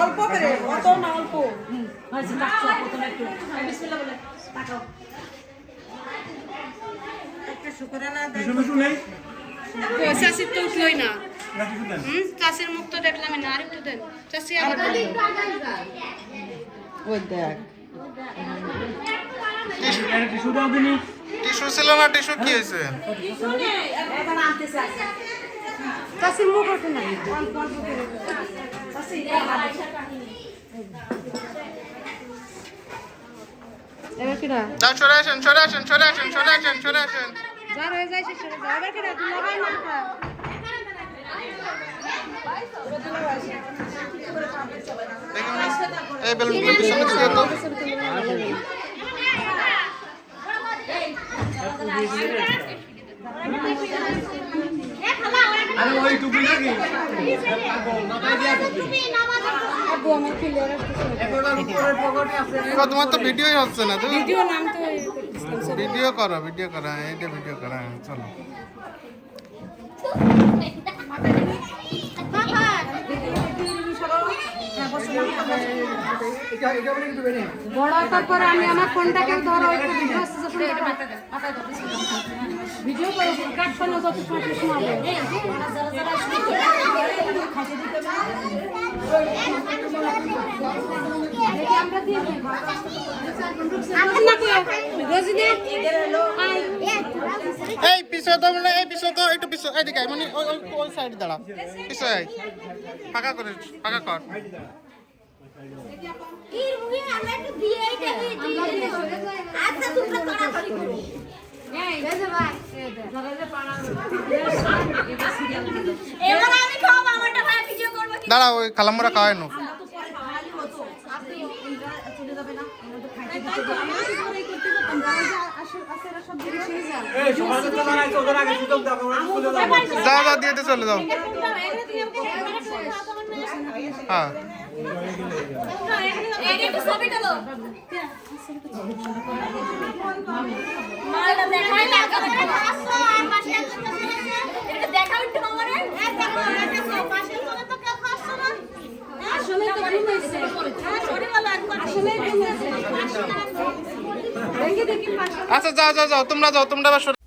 অল্প করে অত না অল্প। টিসু চাষির তো উঠলোই না টিসু হুম চাষির মুখ তো দেখলাম না আর একটু দেন। চাষি আবার ওই দেখ। টিসু দাও দিনি। টিস্যু ছিল না টিস্যু কি হয়েছে? এখন আনতেছে আসে চাষির মুখ ওঠে না এবার কিরা যাও সরে আসেন সরে আসেন সরে আসেন সরে আসেন সরে আসেন যার হয়ে যায় সে সরে যায় এবার কিরা তুই লাগাই না এটা। দেখুন এই বেলুনগুলো পিছনে ছিল তো তোমার তো ভিডিওই হচ্ছে না তো? ভিডিও নাম তো ভিডিও করো ভিডিও করো এইটা ভিডিও করো হ্যাঁ, চলো। এটা এটা বলে কিন্তু বেনে বড় হওয়ার পরে আমি আমার ফোনটাকে ধরো একটু ভিডিও মাথায় দাও, মাথায় দাও, বিসমিল্লাহ। ভিডিও করে কাট করলে যত সময় শেষ এই, পিছনে তো মানে এই পিছনে তো একটু পিছনে এইদিকে আয়, মানে ওই ওই ওই সাইড দাঁড়া। পিছনে ফাঁকা করে ফাঁকা কর। আচ্ছা তোমরা তাড়াতাড়ি করো। এবার আমি খাওয়াবো আমারটা ভাই ভিডিও করব কি দাঁড়া ওই খালামোরা খাওয়াই নো দাও দিয়ে দিয়ে চলে যাও হ্যাঁ আচ্ছা যাও যাও যাও তোমরা যাও তোমরা